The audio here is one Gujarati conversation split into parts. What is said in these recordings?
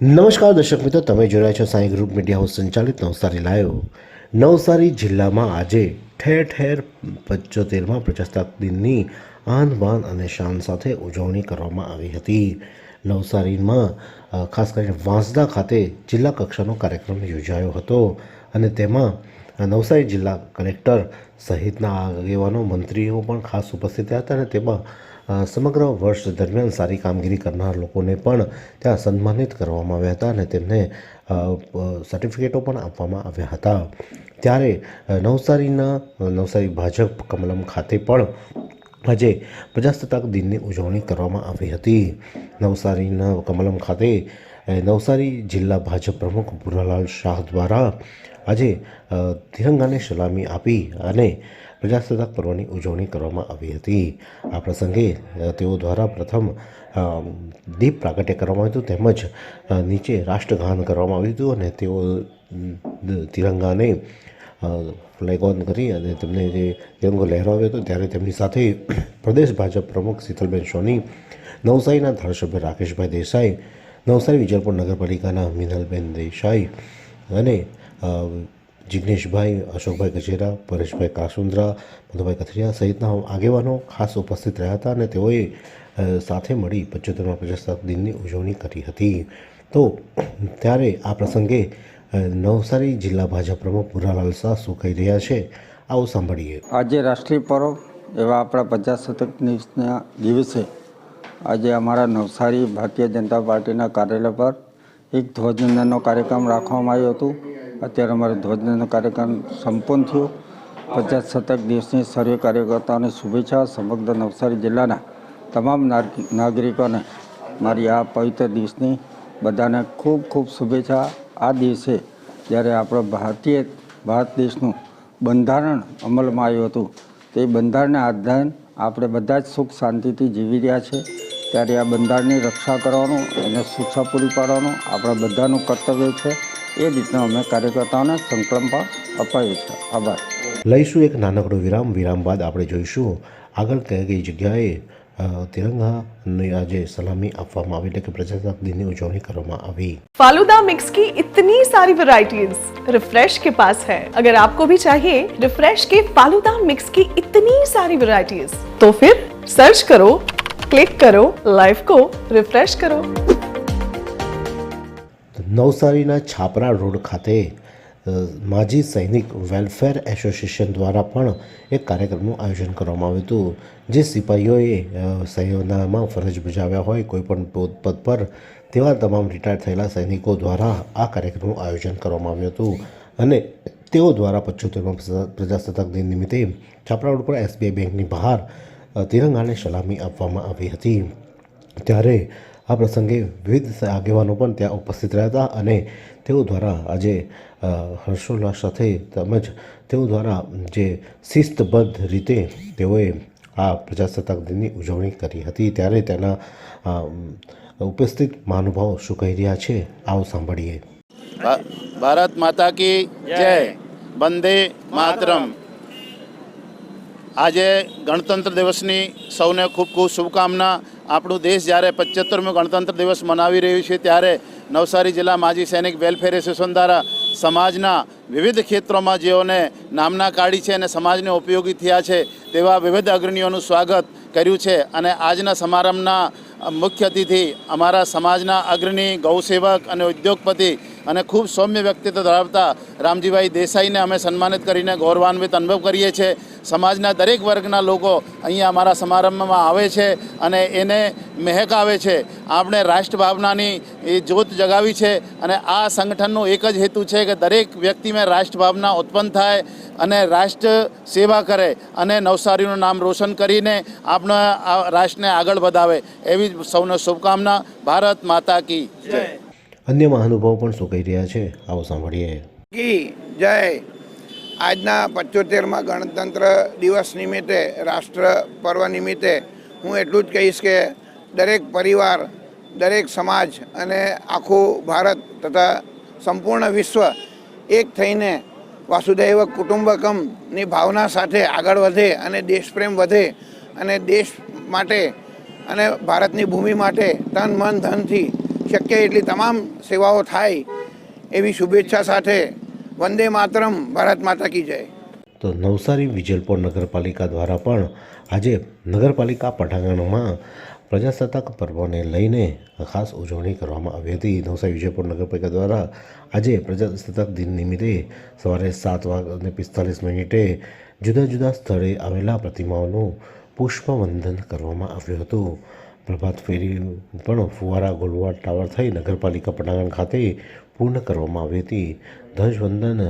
નમસ્કાર દર્શક મિત્રો, તમે જોડાય છો સાંઈ ગ્રુપ મીડિયા હાઉસ સંચાલિત નવસારી લાયો નવસારી જિલ્લામાં આજે ઠેર ઠેર પંચોતેરમાં પ્રજાસત્તાક દિનની આન બાન અને શાન સાથે ઉજવણી કરવામાં આવી હતી. નવસારીમાં ખાસ કરીને વાંસદા ખાતે જિલ્લા કક્ષાનો કાર્યક્રમ યોજાયો હતો અને તેમાં નવસારી જિલ્લા કલેક્ટર સહિતના આગેવાનો, મંત્રીઓ પણ ખાસ ઉપસ્થિત રહ્યા હતા અને તેમાં સમગ્ર વર્ષ દરમિયાન સારી કામગીરી કરનાર લોકોને પણ ત્યાં સન્માનિત કરવામાં આવ્યા હતા અને તેમને સર્ટિફિકેટો પણ આપવામાં આવ્યા હતા. ત્યારે નવસારીના નવસારી ભાજપ કમલમ ખાતે પણ આજે પ્રજાસત્તાક દિનની ઉજવણી કરવામાં આવી હતી. નવસારીના કમલમ ખાતે નવસારી જિલ્લા ભાજપ પ્રમુખ ભુરાલાલ શાહ દ્વારા આજે તિરંગાને સલામી આપી અને પ્રજાસત્તાક પર્વની ઉજવણી કરવામાં આવી હતી. આ પ્રસંગે તેઓ દ્વારા પ્રથમ દીપ પ્રાગટ્ય કરવામાં આવ્યું હતું, તેમજ નીચે રાષ્ટ્રગાન કરવામાં આવ્યું હતું અને તેઓ તિરંગાને ફ્લેગ ઓન કરી અને તેમને જે તિરંગો લહેરાવ્યો હતો ત્યારે તેમની સાથે પ્રદેશ ભાજપ પ્રમુખ શીતલબેન સોની, નવસારીના ધારાસભ્ય રાકેશભાઈ દેસાઈ નવસારી વિજયપુર નગરપાલિકાના મિનલબેન દેસાઈ અને જિગ્નેશભાઈ અશોકભાઈ ગજેરા પરેશભાઈ કાસુંદ્રા, મધુભાઈ કથરિયા સહિતના આગેવાનો ખાસ ઉપસ્થિત રહ્યા હતા અને તેઓએ સાથે મળી પંચોતેરમા પ્રજાસત્તાક દિનની ઉજવણી કરી હતી. તો, ત્યારે આ પ્રસંગે નવસારી જિલ્લા ભાજપ પ્રમુખ ભુરાલાલ શાહ શું કહી રહ્યા છે, આવું સાંભળીએ. આજે રાષ્ટ્રીય પર્વ એવા આપણા પ્રજાસત્તાક દિવસના દિવસે આજે અમારા નવસારી ભારતીય જનતા પાર્ટીના કાર્યાલય પર એક ધ્વજવંદનનો કાર્યક્રમ રાખવામાં આવ્યો હતો. અત્યારે અમારો ધ્વજવંદનનો કાર્યક્રમ સંપન્ન થયો. શતક દિવસની સર્વે કાર્યકર્તાઓને શુભેચ્છા, સમગ્ર નવસારી જિલ્લાના તમામ નાગ- નાગરિકોને મારી આ પવિત્ર દિવસની બધાને ખૂબ ખૂબ શુભેચ્છા. આ દિવસે જ્યારે આપણો ભારતીય, ભારત દેશનું બંધારણ અમલમાં આવ્યું હતું, તે બંધારણના આધાર આપણે બધા જ સુખ શાંતિથી જીવી રહ્યા છે ત્યારે આ બંધારણની રક્ષા કરવાનું એને શિક્ષા પૂરી પાડવાનું આપણા બધાનું કર્તવ્ય છે એ રીતના અમે કાર્યકર્તાઓને સંકલ્પ અપાયો છે આભાર લઈશું એક નાનકડો વિરામ વિરામ બાદ આપણે જોઈશું આગળ કઈ કઈ જગ્યાએ અ, તિરંગાની આજે સલામી આપવામાં આવી એટલે કે પ્રજાસત્તાક દિનની ઉજવણી કરવામાં આવી फालूदा मिक्स की इतनी सारी वैरायटीज रिफ्रेश के पास है अगर आपको भी चाहिए रिफ्रेश के फालूदा मिक्स की इतनी सारी वैरायटीज तो फिर सर्च करो ક્લિક કરો લાઈફ કો, રિફ્રેશ કરો. નવસારીના છાપરા રોડ ખાતે માજી સૈનિક વેલફેર એસોસિએશન દ્વારા પણ એક કાર્યક્રમનું આયોજન કરવામાં આવ્યું હતું, જે સિપાહીઓએ સૈન્યમાં ફરજ બજાવ્યા હોય કોઈપણ પદ પર, તેવા તમામ રિટાયર થયેલા સૈનિકો દ્વારા આ કાર્યક્રમનું આયોજન કરવામાં આવ્યું હતું. અને તેઓ દ્વારા પંચોતેરમાં પ્રજાસત્તાક દિન નિમિત્તે છાપરા રોડ પર એસબીઆઈ બેંકની બહાર તિરંગાને સલામી આપવામાં આવી હતી. ત્યારે આ પ્રસંગે વિવિધ આગેવાનો પણ ત્યાં ઉપસ્થિત રહ્યા હતા અને તેઓ દ્વારા આજે હર્ષોલ્લાસ સાથે તેમજ તેઓ દ્વારા જે શિસ્તબદ્ધ રીતે તેઓએ આ પ્રજાસત્તાક દિનની ઉજવણી કરી હતી. ત્યારે તેના ઉપસ્થિત મહાનુભાવો શું કહી રહ્યા છે? આવો સાંભળીએ. ભારત માતા કી જય. વંદે માતરમ. આજે ગણતંત્ર દિવસની સૌને ખૂબ ખૂબ શુભકામના. આપણું દેશ જ્યારે પચોતેરમો ગણતંત્ર દિવસ મનાવી રહ્યું છે, ત્યારે નવસારી જિલ્લા માજી સૈનિક વેલફેર એસોસિએશન દ્વારા સમાજના વિવિધ ક્ષેત્રોમાં જેઓને નામના કાઢી છે અને સમાજને ઉપયોગી થયા છે, તેવા વિવિધ અગ્રણીઓનું સ્વાગત કર્યું છે. અને આજના સમારંભના મુખ્ય અતિથિ અમારા સમાજના અગ્રણી, ગૌસેવક અને ઉદ્યોગપતિ અને ખૂબ સૌમ્ય વ્યક્તિત્વ ધરાવતા રામજીભાઈ દેસાઈને અમે સન્માનિત કરીને ગૌરવાન્વિત અનુભવ કરીએ છીએ. સમાજના દરેક વર્ગના લોકો અહીંયા અમારા સમારંભમાં આવે છે અને એને મહેક આવે છે. આપણે રાષ્ટ્રભાવનાની એ જ્યોત જગાવી છે અને આ સંગઠનનો એક જ હેતુ છે કે દરેક વ્યક્તિમાં રાષ્ટ્રભાવના ઉત્પન્ન થાય અને રાષ્ટ્ર સેવા કરે અને નવસારીનું નામ રોશન કરીને આપણા રાષ્ટ્રને આગળ વધાવે. એવી સૌને શુભકામના. ભારત માતા કી જય. અન્ય મહાનુભાવો પણ શું કહી રહ્યા છે? આવો સાંભળીએ. કી જય. આજના પંચોતેરમાં ગણતંત્ર દિવસ નિમિત્તે, રાષ્ટ્ર પર્વ નિમિત્તે હું એટલું જ કહીશ કે દરેક પરિવાર, દરેક સમાજ અને આખું ભારત તથા સંપૂર્ણ વિશ્વ એક થઈને વાસુદૈવ કુટુંબકમની ભાવના સાથે આગળ વધે અને દેશપ્રેમ વધે અને દેશ માટે અને ભારતની ભૂમિ માટે તન, મન, ધનથી શક્ય એટલી તમામ સેવાઓ થાય એવી શુભેચ્છા સાથે વંદે માતરમ, ભારત માતા કી જય. તો નવસારી વિજલપોર નગરપાલિકા દ્વારા પણ આજે નગરપાલિકા પટાંગણમાં પ્રજાસત્તાક પર્વને લઈને ખાસ ઉજવણી કરવામાં આવી હતી. નવસારી વિજયપુર નગરપાલિકા દ્વારા આજે પ્રજાસત્તાક દિન નિમિત્તે સવારે સાત વાગ્યા પિસ્તાલીસ મિનિટે જુદા જુદા સ્થળે આવેલા પ્રતિમાઓનું પુષ્પવંદન કરવામાં આવ્યું હતું. પ્રભાત ફેરી પણ ફુવારા ગોલવાડ ટાવર થઈ નગરપાલિકા પટાંગણ ખાતે પૂર્ણ કરવામાં આવી હતી. ધ્વજવંદન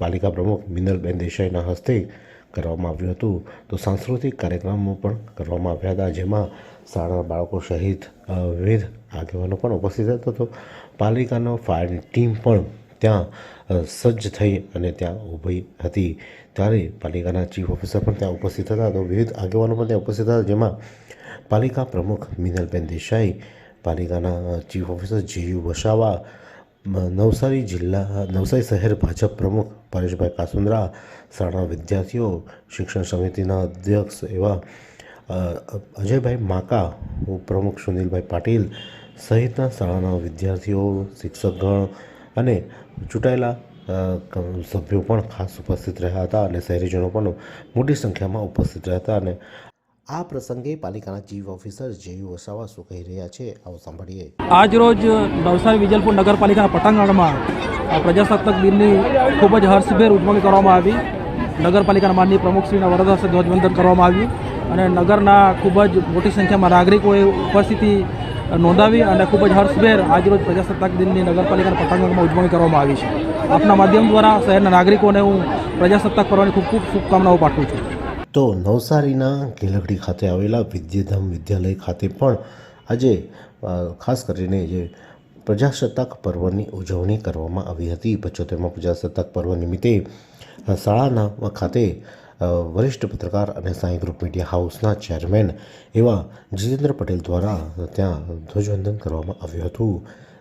પાલિકા પ્રમુખ મિનલબેન દેસાઈના હસ્તે કરવામાં આવ્યું હતું. તો સાંસ્કૃતિક કાર્યક્રમો પણ કરવામાં આવ્યા હતા, જેમાં શાળાના બાળકો સહિત વિવિધ આગેવાનો પણ ઉપસ્થિત હતા. તો પાલિકાનો ફાયરની ટીમ પણ ત્યાં સજ્જ થઈ અને ત્યાં ઊભી હતી. ત્યારે પાલિકાના ચીફ ઓફિસર પણ ત્યાં ઉપસ્થિત હતા. તો વિવિધ આગેવાનો પણ ત્યાં ઉપસ્થિત હતા, જેમાં પાલિકા પ્રમુખ મિનલબેન દેસાઈ, પાલિકાના chief officer GU Vasava Navsari જિલ્લા, નવસારી શહેર ભાજપ પ્રમુખ પરેશભાઈ કાસુંદ્રા, શાળાના વિદ્યાર્થીઓ, શિક્ષણ સમિતિના અધ્યક્ષ એવા અજયભાઈ માકા પ્રમુખ સુનિલભાઈ પાટીલ સહિતના શાળાના વિદ્યાર્થીઓ, શિક્ષકગણ અને ચૂંટાયેલા સભ્યો પણ ખાસ ઉપસ્થિત રહ્યા હતા અને શહેરીજનો પણ મોટી સંખ્યામાં ઉપસ્થિત રહ્યા હતા અને આ પ્રસંગે પાલિકાના ચીફ ઓફિસર જેયુ વસાવા શું કહી રહ્યા છે, આવો સાંભળીએ. આજરોજ નવસારી વિજલપુર નગરપાલિકાના પટાંગણમાં પ્રજાસત્તાક દિનની ખૂબ જ હર્ષભેર ઉજવણી કરવામાં આવી. નગરપાલિકાના માનનીય પ્રમુખશ્રીના વરદ હસ્તે ધ્વજવંદન કરવામાં આવ્યું અને નગરના ખૂબ જ મોટી સંખ્યામાં નાગરિકોએ ઉપસ્થિતિ નોંધાવી અને ખૂબ જ હર્ષભેર આજરોજ પ્રજાસત્તાક દિનની નગરપાલિકાના પટાંગણમાં ઉજવણી કરવામાં આવી છે. આપના માધ્યમ દ્વારા શહેરના નાગરિકોને હું પ્રજાસત્તાક પર્વની ખૂબ ખૂબ શુભકામનાઓ પાઠવું છું. તો નવસારીના ગેલગડી ખાતે આવેલા વિદ્યાધામ વિદ્યાલય ખાતે પણ આજે ખાસ કરીને જે પ્રજાસત્તાક પર્વની ઉજવણી કરવામાં આવી હતી. પચોતેરમાં પ્રજાસત્તાક પર્વ નિમિત્તે શાળાના ખાતે વરિષ્ઠ પત્રકાર અને સાંઈ ગ્રુપ મીડિયા હાઉસના ચેરમેન એવા જીતેન્દ્ર પટેલ દ્વારા ત્યાં ધ્વજવંદન કરવામાં આવ્યું હતું.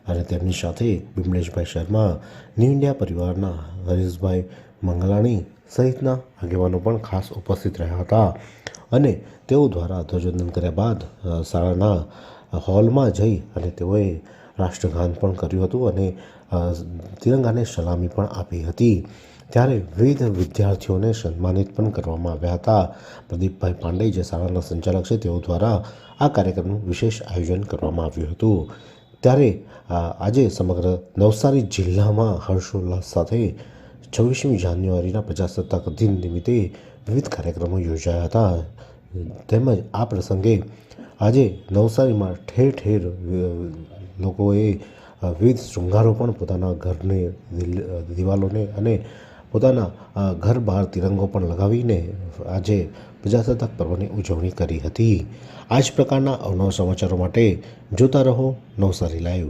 અને તેમની સાથે બિમલેશભાઈ શર્મા, ન્યૂ ઇન્ડિયા પરિવારના હરીશભાઈ મંગલાણી સહિતના આગેવાનો પણ ખાસ ઉપસ્થિત રહ્યા હતા અને તેઓ દ્વારા ધ્વજવંદન કર્યા બાદ શાળાના હોલમાં જઈ અને તેઓએ રાષ્ટ્રગાન પણ કર્યું હતું અને તિરંગાને સલામી પણ આપી હતી. ત્યારે વિવિધ વિદ્યાર્થીઓને સન્માનિત પણ કરવામાં આવ્યા હતા. પ્રદીપભાઈ પાંડે જે શાળાના સંચાલક છે, તેઓ દ્વારા આ કાર્યક્રમનું વિશેષ આયોજન કરવામાં આવ્યું હતું. ત્યારે આજે સમગ્ર નવસારી જિલ્લામાં હર્ષોલ્લાસ સાથે છવ્વીસમી જાન્યુઆરીના પ્રજાસત્તાક દિન નિમિત્તે વિવિધ કાર્યક્રમો યોજાયા હતા. તેમજ આ પ્રસંગે આજે નવસારીમાં ઠેર ઠેર લોકોએ વિવિધ શૃંગારો પણ પોતાના ઘરને દિવાલોને અને પોતાના ઘર બહાર તિરંગો પણ લગાવીને આજે પ્રજાસત્તાક પર્વની ઉજવણી કરી હતી. આ જ પ્રકારના અવનવ સમાચારો માટે જોતા રહો નવસારી લાઈવ.